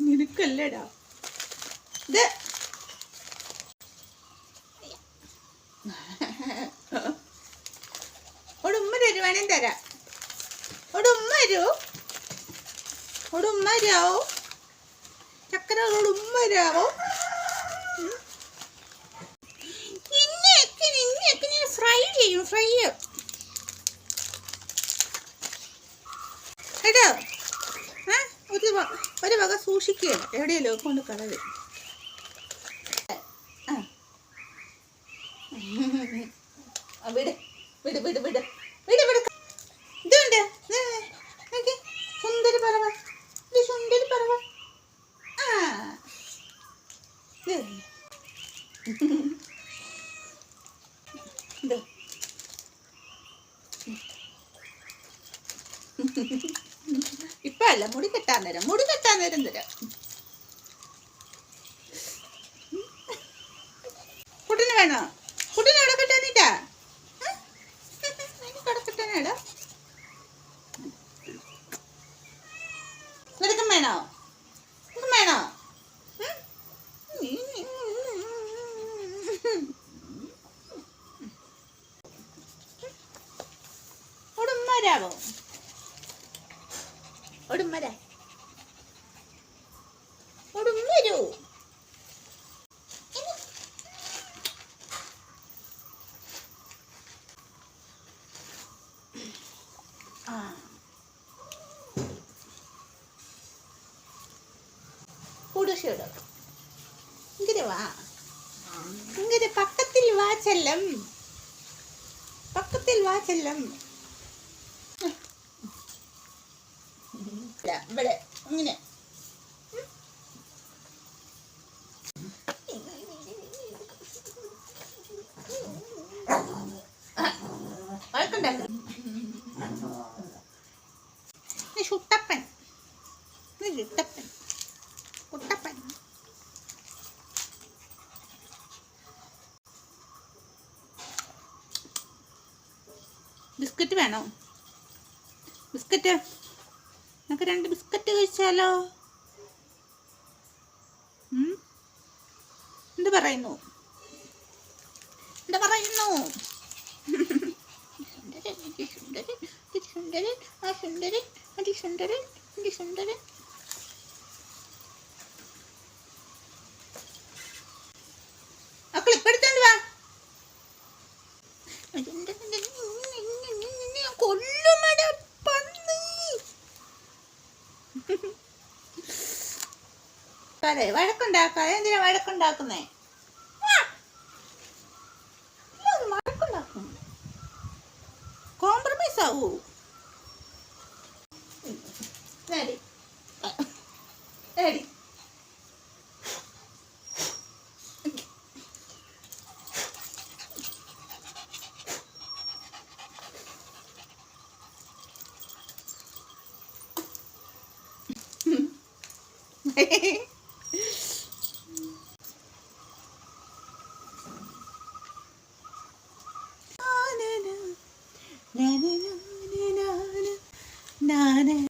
നിനക്കല്ലേടാ. ഇത് ഉമ്മ തരുവാണെങ്കിൽ തരാം. ഒരു ഉമ്മ തരൂ. ഉമ്മ തരാവോ. ചക്കര ഒരു ഉമ്മ തരാവോ. ഉം. ഇന്നയൊക്കെ ഞാൻ ഫ്രൈ ചെയ്യും ഫ്രൈ. കേട്ടോ ഒരു ഒരു വക സൂക്ഷിക്കുക എവിടെയല്ലോ കൊണ്ട് കളവ്? Mm-hmm. സുന്ദരി പറവ. സുന്ദരി പറവ. ആ. ഇപ്പൊ അല്ല മുടി കെട്ടാൻ നേരം മുടി കെട്ടാൻ നേരം തരാം കുട്ടിന് വേണോ കുട്ടിനെ എവിടെ കെട്ടാനിട്ടാ കട കെട്ടാനാടാ നിനക്കും വേണോ നിനക്കും വേണോ ഉടുമ്മരാവോ ഒടുമ്മരൂ ആ. കുടിച്ചിടും ഇങ്ങനെ വാ. ഇങ്ങനെ പക്കത്തിൽ വാ ചെല്ലം. പക്കത്തിൽ വാ ചെല്ലം. ഇവിടെ ഇങ്ങനെ. ചുട്ടപ്പൻ. ചുട്ടപ്പൻ. കുട്ടപ്പൻ. ബിസ്ക്കറ്റ് വേണോ? ബിസ്ക്കറ്റ് നമുക്ക് രണ്ട് ബിസ്ക്കറ്റ് കഴിച്ചാലോ? എന്ത് പറയുന്നു എന്ത് പറയുന്നു സുന്ദരൻ, ആ സുന്ദരൻ, അതിസുന്ദരൻ, അതിസുന്ദരൻ. വഴക്കാതെ വഴക്കുണ്ടാക്കാതെ എന്തിനാ വഴക്കുണ്ടാക്കുന്നേ? വഴക്കുണ്ടാക്കും. കോംപ്രമൈസ് ആവൂ. ശരി ശരി Hey. 미안해.